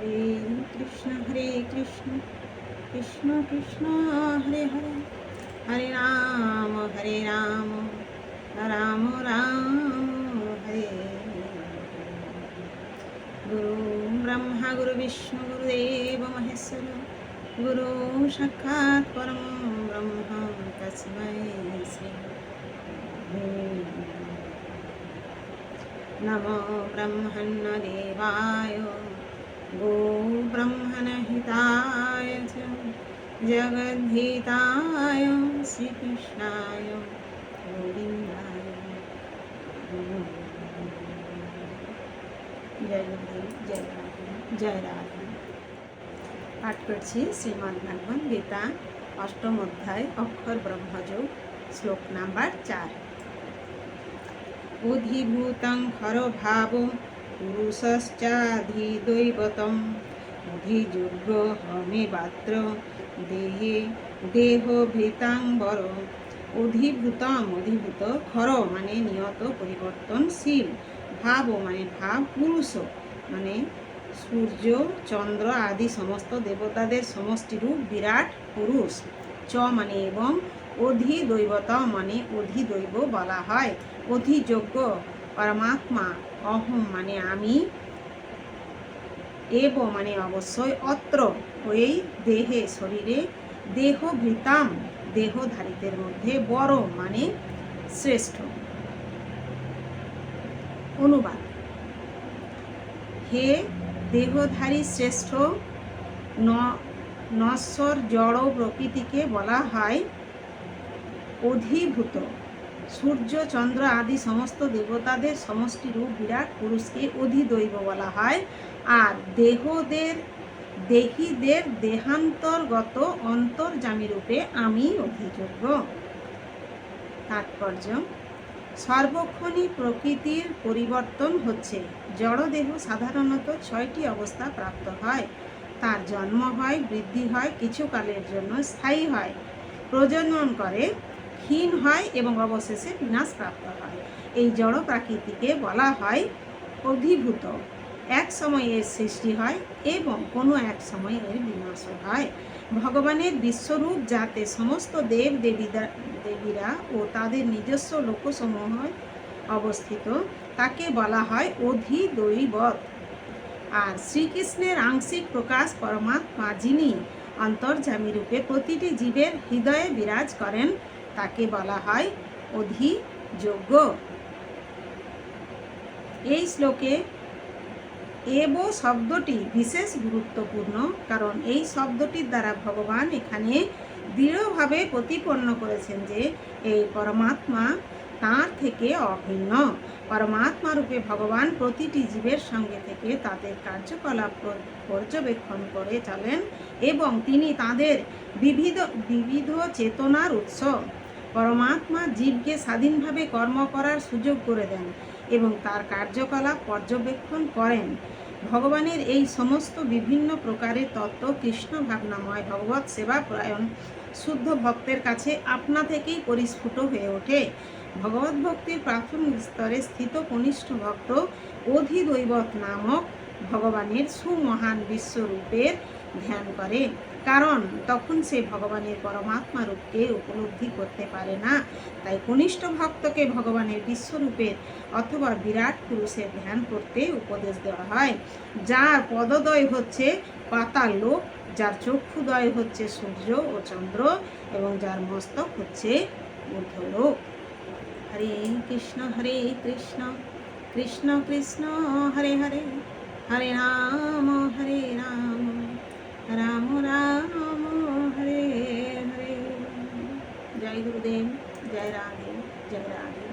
হরে কৃষ্ণ হরে কৃষ্ণ। কৃষ্ণ কৃষ্ণ, হরে হরে। হরে রাম হরে রাম। রাম রাম, হরে গুরু ব্রহ্মা, গুরু বিষ্ণু, গুরুদেব মহেশ্বর। গুরু সাক্ষাৎ পরম ব্রহ্ম তস্मै শ্রী নমো গো ব্রহ্মণহিতায় চ জগদ্ধিতায় শ্রীকৃষ্ণায় গোবিন্দায় জয় গুরুদেব জয় রাধে জয় রাধে পাঠ করছি শ্রীমদ্ ভাগবত গীতা, অষ্টম অধ্যায়, অক্ষর ব্রহ্মযোগ, শ্লোক নাম্বার চার। অধিভূতং খরভাব পুরুষশ্চাধিদৈবতম অধিযোগ্য হমে বাত্র দেহে দেহভৃতাম্বর অধিভূতম অধিভূত খর মানে নিয়ত পরিবর্তনশীল ভাব মানে ভাব পুরুষ মানে সূর্য, চন্দ্র আদি সমস্ত দেবতাদের সমষ্টিরূপ বিরাট পুরুষ। চ মানে এবং অধিদৈবত মানে অধিদৈব বলা হয়। অধিযোগ্য পরমাত্মা অহম মানে আমি এব মানে অবশ্যই অত্র ওই দেহে শরীরে দেহ ভৃতাম দেহধারীদের মধ্যে বড় মানে শ্রেষ্ঠ। অনুবাদ। হে দেহধারী শ্রেষ্ঠ নশ্বর জড় প্রকৃতিকে বলা হয় অধিভূত। সূর্য, চন্দ্র আদি সমস্ত দেবতাদের সমষ্টি রূপ বিরাট পুরুষকে অধিদৈব বলা হয়। আর দেহদের, দেহীদের দেহান্তর্গত অন্তর্জামী রূপে আমি অধিযোগ্য তাৎপর্য সর্বক্ষণই প্রকৃতির পরিবর্তন হচ্ছে। জড়দেহ সাধারণত ছয়টি অবস্থা প্রাপ্ত হয়। তার জন্ম হয়, বৃদ্ধি হয়, কিছুকালের জন্য স্থায়ী হয়। প্রজনন করে ক্ষীণ হয় এবং অবশেষে বিনাশ প্রাপ্ত হয়। এই জড় প্রাকৃতিকে বলা হয় অধিভূত। এক সময় এর সৃষ্টি হয় এবং কোনো এক সময় এর বিনাশও হয়। ভগবানের বিশ্বরূপ যাতে সমস্ত দেব দেবীরা দেবীরা ও তাদের নিজস্ব লোকসমূহ অবস্থিত, তাকে বলা হয় অধিদৈবত। আর শ্রীকৃষ্ণের আংশিক প্রকাশ পরমাত্মা যিনি অন্তর্যামী রূপে প্রতিটি জীবের হৃদয়ে বিরাজ করেন তাকে বলা হয় অধিযোগ্য। এই শ্লোকে এব শব্দটি বিশেষ গুরুত্বপূর্ণ, কারণ এই শব্দটির দ্বারা ভগবান এখানে দৃঢ়ভাবে প্রতিপন্ন করেছেন যে এই পরমাত্মা তাঁর থেকে অভিন্ন। পরমাত্মা রূপে ভগবান প্রতিটি জীবের সঙ্গে থেকে তাদের কার্যকলাপ পর্যবেক্ষণ করে চলেন এবং তিনি তাদের বিবিধ বিবিধ চেতনার উৎস। পরমাত্মা জীবকে স্বাধীনভাবে কর্ম করার সুযোগ করে দেন এবং তার কার্যকলাপ পর্যবেক্ষণ করেন। ভগবানের এই সমস্ত বিভিন্ন প্রকারের তত্ত্ব কৃষ্ণ ভাবনাময় ভগবত সেবা পরায়ণ শুদ্ধ ভক্তের কাছে আপনা থেকেই পরিস্ফুট হয়ে ওঠে। ভগবত ভক্তির প্রাথমিক স্তরে স্থিত কনিষ্ঠ ভক্ত অধিদৈবত নামক ভগবানের সুমহান বিশ্বরূপের ধ্যান করে। কারণ তখন সে ভগবানের পরমাত্মা রূপকে উপলব্ধি করতে পারে না। তাই কনিষ্ঠ ভক্তকে ভগবানের বিশ্বরূপের অথবা বিরাট পুরুষের ধ্যান করতে উপদেশ দেওয়া হয়। যার পদদয় হচ্ছে পাতাল লোক, যার চক্ষুদয় হচ্ছে সূর্য ও চন্দ্র এবং যার মস্তক হচ্ছে ঊর্ধ্বলোক। হরে কৃষ্ণ হরে কৃষ্ণ কৃষ্ণ কৃষ্ণ, হরে হরে। হরে রাম হরে রাম। রাম রাম হরে হরে। জয় গুরুদেব জয় রাধে জয় রাধে